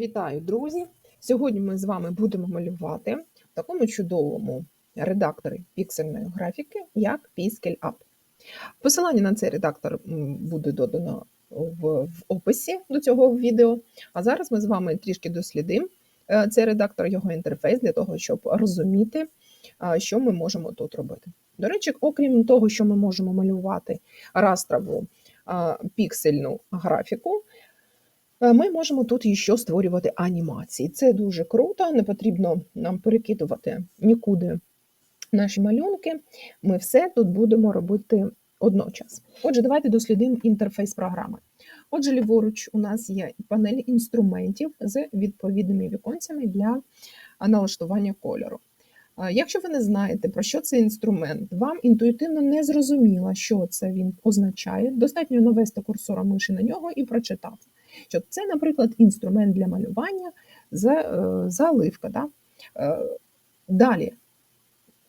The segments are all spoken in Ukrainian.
Вітаю, друзі! Сьогодні ми з вами будемо малювати в такому чудовому редакторі піксельної графіки, як App. Посилання на цей редактор буде додано в, описі до цього відео. А зараз ми з вами трішки дослідимо е, цей редактор, його інтерфейс для того, щоб розуміти, що ми можемо тут робити. До речі, окрім того, що ми можемо малювати растрову піксельну графіку, Е, Ми можемо тут іще створювати анімації. Це дуже круто, не потрібно нам перекидувати нікуди наші малюнки. Ми все тут будемо робити одночас. Отже, давайте дослідимо інтерфейс програми. Отже, ліворуч у нас є панель інструментів з відповідними віконцями для налаштування кольору. Якщо ви не знаєте, про що цей інструмент, вам інтуїтивно не зрозуміло, що це він означає, достатньо навести курсора миші на нього і прочитати. Що це, наприклад, інструмент для малювання е, заливка. Да? Е, Далі,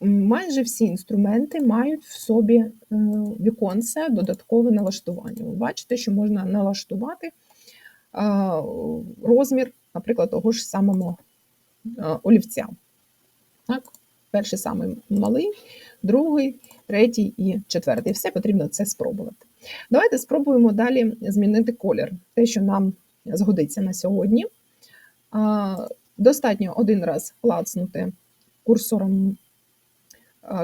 майже всі інструменти мають в собі е, віконце додаткове налаштування. Ви бачите, що можна налаштувати е, розмір, наприклад, того ж самого е, олівця. Так? Перший самий малий, другий, третій і четвертий. Все потрібно це спробувати. Давайте спробуємо далі змінити колір, те, що нам згодиться на сьогодні. Достатньо один раз клацнути курсором,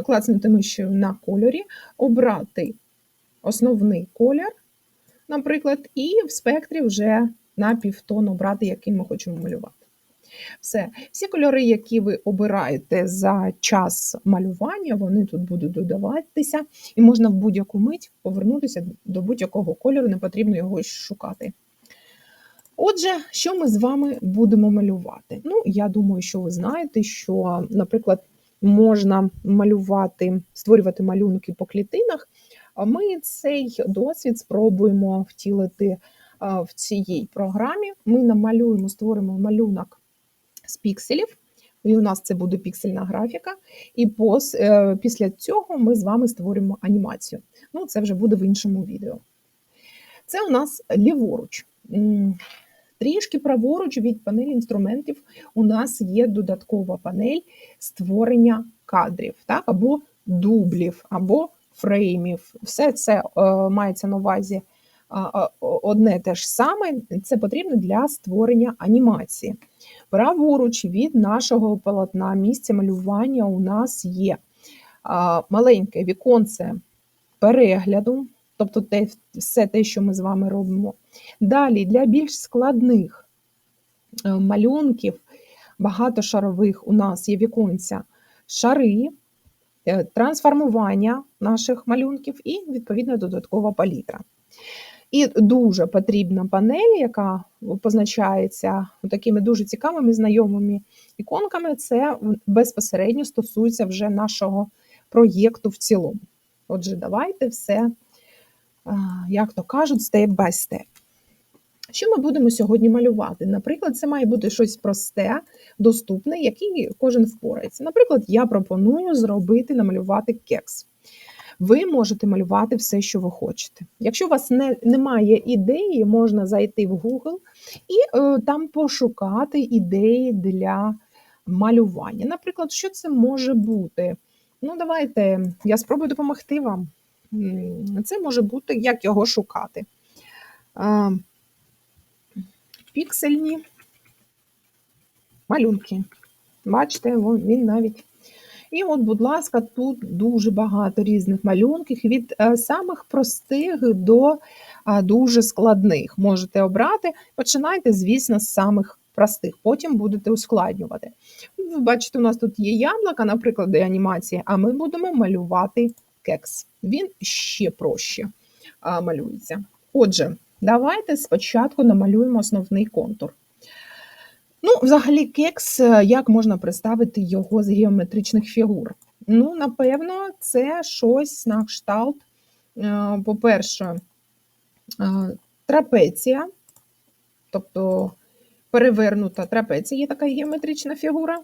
клацнути мишею на кольорі, обрати основний колір, наприклад, і в спектрі вже на півтон обрати, який ми хочемо малювати. Все, всі кольори, які ви обираєте за час малювання, вони тут будуть додаватися, і можна в будь-яку мить повернутися до будь-якого кольору, не потрібно його шукати. Отже, що ми з вами будемо малювати? Ну, я думаю, що ви знаєте, що, наприклад, можна малювати, створювати малюнки по клітинах. Ми цей досвід спробуємо втілити в цій програмі. Ми намалюємо, створимо малюнок з пікселів, і у нас це буде піксельна графіка. І пос, е, після цього ми з вами створимо анімацію. Ну, це вже буде в іншому відео. Це у нас ліворуч. Трішки праворуч від панелі інструментів у нас є додаткова панель створення кадрів, так, або дублів, або фреймів. Все це е, мається на увазі одне те ж саме. Це потрібно для створення анімації. Праворуч від нашого полотна місця малювання у нас є маленьке віконце перегляду, тобто те, все те, що ми з вами робимо. Далі для більш складних е, малюнків, багатошарових у нас є віконця шари, е, трансформування наших малюнків і, відповідно, додаткова палітра. І дуже потрібна панель, яка позначається такими дуже цікавими знайомими іконками, це безпосередньо стосується вже нашого проєкту в цілому. Отже, давайте все, як то кажуть, степ by степ. Що ми будемо сьогодні малювати? Наприклад, це має бути щось просте, доступне, який кожен впорається. Наприклад, я пропоную зробити, намалювати кекс. Ви можете малювати все, що ви хочете. Якщо у вас не, немає ідеї, можна зайти в Google і е, там пошукати ідеї для малювання. Наприклад, що це може бути? Ну, давайте я спробую допомогти вам. Це може бути, як його шукати. А, Піксельні малюнки. Бачите, він навіть. І от, будь ласка, тут дуже багато різних малюнків від е, самих простих до дуже складних. Можете обрати. Починайте, звісно, з самих простих, потім будете ускладнювати. Ви бачите, у нас тут є яблука, наприклад, для анімації, а ми будемо малювати кекс. Він ще проще малюється. Отже, давайте спочатку намалюємо основний контур. Ну, взагалі, кекс, е, як можна представити його з геометричних фігур? Ну, напевно, це щось на кшталт, е, по-перше, е, трапеція, тобто перевернута трапеція, є така геометрична фігура.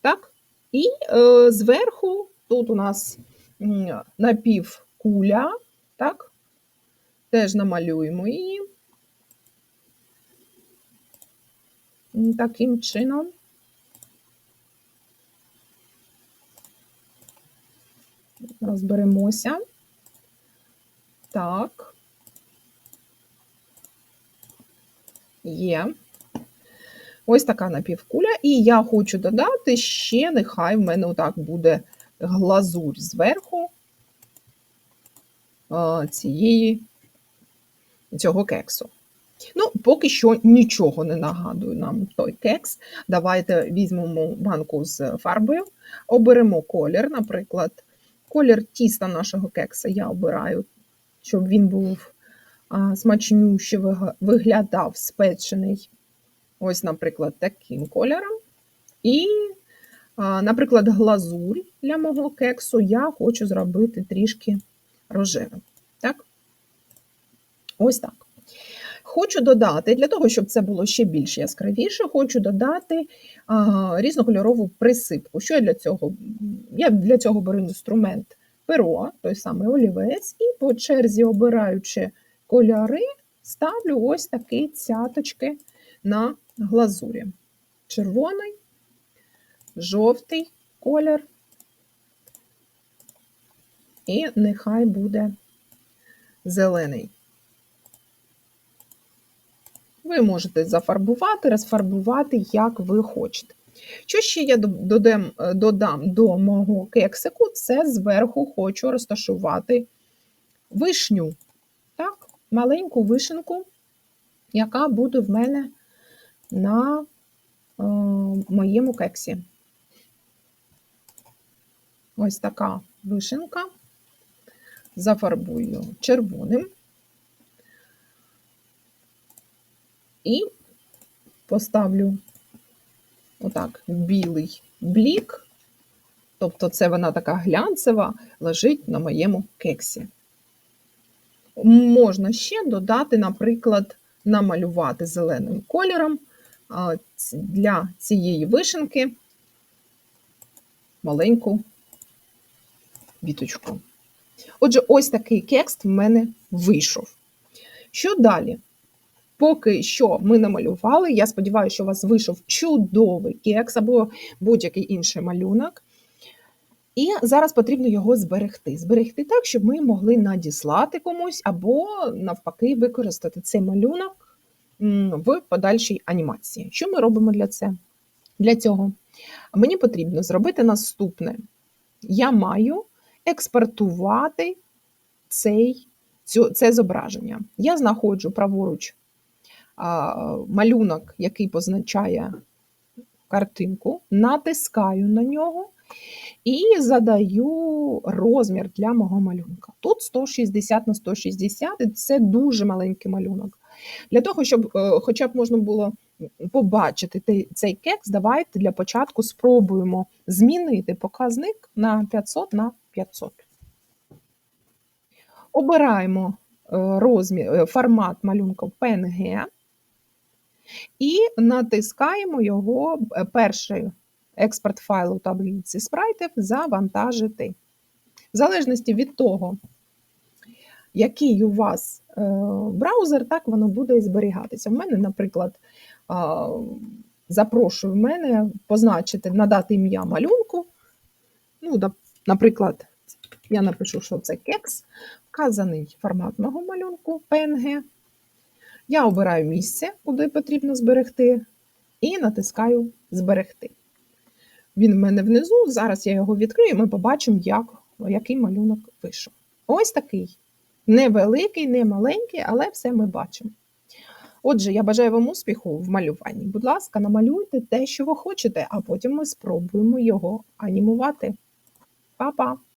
Так? І е, зверху тут у нас напівкуля, так? Теж намалюємо її. Таким чином. Розберемося. Так. Є. Ось така напівкуля. І я хочу додати ще, нехай в мене отак буде глазурь зверху цієї, цього кексу. Ну, поки що нічого не нагадує нам той кекс. Давайте візьмемо банку з фарбою, оберемо колір, наприклад, колір тіста нашого кекса я обираю, щоб він був а, смачнющий, виглядав спечений. Ось, наприклад, таким кольором. І, наприклад, глазурь для мого кексу я хочу зробити трішки рожевим. Так? Ось так. Хочу додати, для того, щоб це було ще більш яскравіше, хочу додати а, різнокольорову присипку. Що я для цього? Я для цього беру інструмент перо, той самий олівець, і по черзі, обираючи кольори, ставлю ось такі цяточки на глазурі. Червоний, жовтий колір, і нехай буде зелений. Ви можете зафарбувати, розфарбувати, як ви хочете. Що ще я додам, додам до мого кексику, це зверху хочу розташувати вишню. Так, маленьку вишенку, яка буде в мене на е, моєму кексі. Ось така вишенка. Зафарбую червоним. І поставлю отак білий блік, тобто це вона така глянцева, лежить на моєму кексі. Можна ще додати, наприклад, намалювати зеленим кольором для цієї вишенки маленьку віточку. Отже, ось такий кекст в мене вийшов. Що далі? Поки що ми намалювали. Я сподіваюся, що у вас вийшов чудовий кекс або будь-який інший малюнок. І зараз потрібно його зберегти. Зберегти так, щоб ми могли надіслати комусь, або, навпаки, використати цей малюнок в подальшій анімації. Що ми робимо для це? Для цього мені потрібно зробити наступне: я маю експортувати цей, це зображення. Я знаходжу праворуч малюнок, який позначає картинку, натискаю на нього і задаю розмір для мого малюнка. Тут 160 на 160, і це дуже маленький малюнок. Для того, щоб е, хоча б можна було побачити цей кекс, давайте для початку спробуємо змінити показник на 500 на 500. Обираємо е, розмір, е, формат малюнка PNG і натискаємо його е, перший експорт файлу таблиці спрайтів завантажити. В залежності від того, який у вас е, браузер, так воно буде і зберігатися. У мене, наприклад, запрошую в мене позначити, надати ім'я малюнку. Ну, наприклад, я напишу, що це кекс, вказаний формат мого малюнку PNG. Я обираю місце, куди потрібно зберегти, і натискаю Зберегти. Він в мене внизу. Зараз я його відкрию, і ми побачимо, як, який малюнок вийшов. Ось такий. Невеликий, не маленький, але все ми бачимо. Отже, я бажаю вам успіху в малюванні. Будь ласка, намалюйте те, що ви хочете, а потім ми спробуємо його анімувати. Па-па!